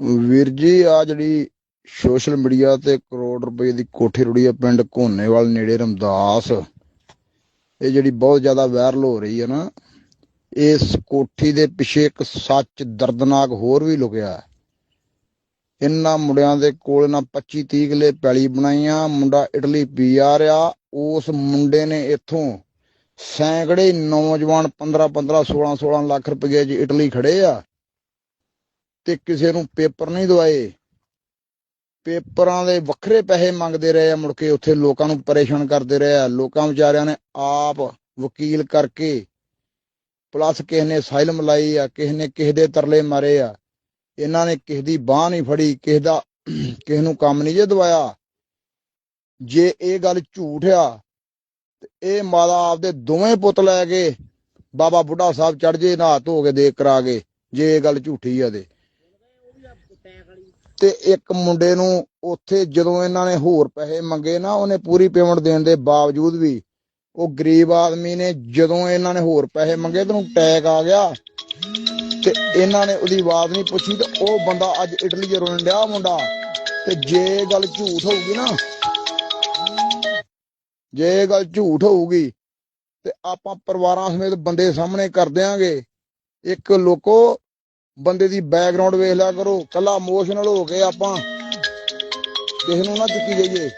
ਵੀਰ ਜੀ, ਆ ਜਿਹੜੀ ਸੋਸ਼ਲ ਮੀਡੀਆ ਤੇ ਕਰੋੜ ਰੁਪਏ ਦੀ ਕੋਠੀ ਰੁੜੀ ਆ ਪਿੰਡ ਘੋਨੇਵਾਲ, ਨੇੜੇ ਰਮਦਾਸ। ਇਹ ਜਿਹੜੀ ਬਹੁਤ ਜ਼ਿਆਦਾ ਵਾਇਰਲ ਹੋ ਰਹੀ ਹੈ ਨਾ, ਇਸ ਕੋਠੀ ਦੇ ਪਿੱਛੇ ਇੱਕ ਸੱਚ ਦਰਦਨਾਕ ਹੋਰ ਵੀ ਲੁਕਿਆ ਹੈ। ਇਹਨਾਂ ਮੁੰਡਿਆਂ ਦੇ ਕੋਲ ਨਾ 25 30 ਕਿੱਲੇ ਪੈਲੀ ਬਣਾਈਆਂ, ਮੁੰਡਾ ਇਟਲੀ ਪੀ ਆ ਰਿਹਾ, ਉਸ ਮੁੰਡੇ ਨੇ ਇੱਥੋਂ ਸੈਂਕੜੇ ਨੌਜਵਾਨ 15 15 16 16 ਲੱਖ ਰੁਪਏ 'ਚ ਇਟਲੀ ਖੜੇ ਆ। ਤੇ ਕਿਸੇ ਨੂੰ ਪੇਪਰ ਨਹੀਂ ਦਵਾਏ। ਪੇਪਰਾਂ ਦੇ ਵੱਖਰੇ ਪੈਸੇ ਮੰਗਦੇ ਰਹੇ ਆ ਮੁੜ ਕੇ। ਉੱਥੇ ਲੋਕਾਂ ਨੂੰ ਪਰੇਸ਼ਾਨ ਕਰਦੇ ਰਹੇ ਆ। ਲੋਕਾਂ ਵਿਚਾਰਿਆਂ ਨੇ ਆਪ ਵਕੀਲ ਕਰਕੇ ਪਲੱਸ ਕਿਸੇ ਨੇ ਸਾਇਲਮ ਲਾਈ ਆ, ਕਿਸੇ ਨੇ ਕਿਸੇ ਦੇ ਤਰਲੇ ਮਾਰੇ ਆ। ਇਹਨਾਂ ਨੇ ਕਿਸੇ ਦੀ ਬਾਹ ਨਹੀਂ ਫੜੀ, ਕਿਸੇ ਦਾ ਕਿਸੇ ਨੂੰ ਕੰਮ ਨਹੀਂ ਜੇ ਦਵਾਇਆ। ਜੇ ਇਹ ਗੱਲ ਝੂਠ ਆ, ਤੇ ਇਹ ਮਾਦਾ ਆਪਦੇ ਦੋਵੇਂ ਪੁੱਤ ਲੈ ਕੇ ਬਾਬਾ ਬੁੱਢਾ ਸਾਹਿਬ ਚੜ ਜੇ ਨਾ ਧੋ ਕੇ, ਦੇਖ ਕਰਾ ਕੇ, ਜੇ ਇਹ ਗੱਲ ਝੂਠੀ ਆ ਤੇ। ਤੇ ਇੱਕ ਮੁੰਡੇ ਨੂੰ ਉੱਥੇ ਜਦੋਂ ਇਹਨਾਂ ਨੇ ਹੋਰ ਪੈਸੇ ਮੰਗੇ ਨਾ, ਉਹਨੇ ਪੂਰੀ ਪੇਮੈਂਟ ਦੇਣ ਦੇ ਬਾਵਜੂਦ ਵੀ ਉਹ ਗਰੀਬ ਆਦਮੀ ਨੇ ਜਦੋਂ ਇਹਨਾਂ ਨੇ ਹੋਰ ਪੈਸੇ ਮੰਗੇ ਤੈਨੂੰ ਟੈਗ ਆ ਗਿਆ ਤੇ ਇਹਨਾਂ ਨੇ ਉਹਦੀ ਆਵਾਜ਼ ਨਹੀਂ ਪੁੱਛੀ ਤੇ ਉਹ ਬੰਦਾ ਅੱਜ ਇਟਲੀ 'ਚ ਰੋਣ ਡਿਆ ਮੁੰਡਾ ਤੇ ਜੇ ਇਹ ਗੱਲ ਝੂਠ ਹੋਊਗੀ ਨਾ, ਜੇ ਇਹ ਗੱਲ ਝੂਠ ਹੋਊਗੀ ਤੇ ਆਪਾਂ ਪਰਿਵਾਰਾਂ ਸਮੇਤ ਬੰਦੇ ਸਾਹਮਣੇ ਕਰ ਦਿਆਂਗੇ। ਇੱਕ ਲੋਕੋ ਬੰਦੇ ਦੀ ਬੈਕਗ੍ਰਾਉਂਡ ਵੇਖ ਲਿਆ ਕਰੋ ਕੱਲਾ ਇਮੋਸ਼ਨਲ ਹੋ ਕੇ ਆਪਾਂ ਕਿਸੇ ਨੂੰ ਨਾ ਚੁੱਕੀ ਜਾਈਏ।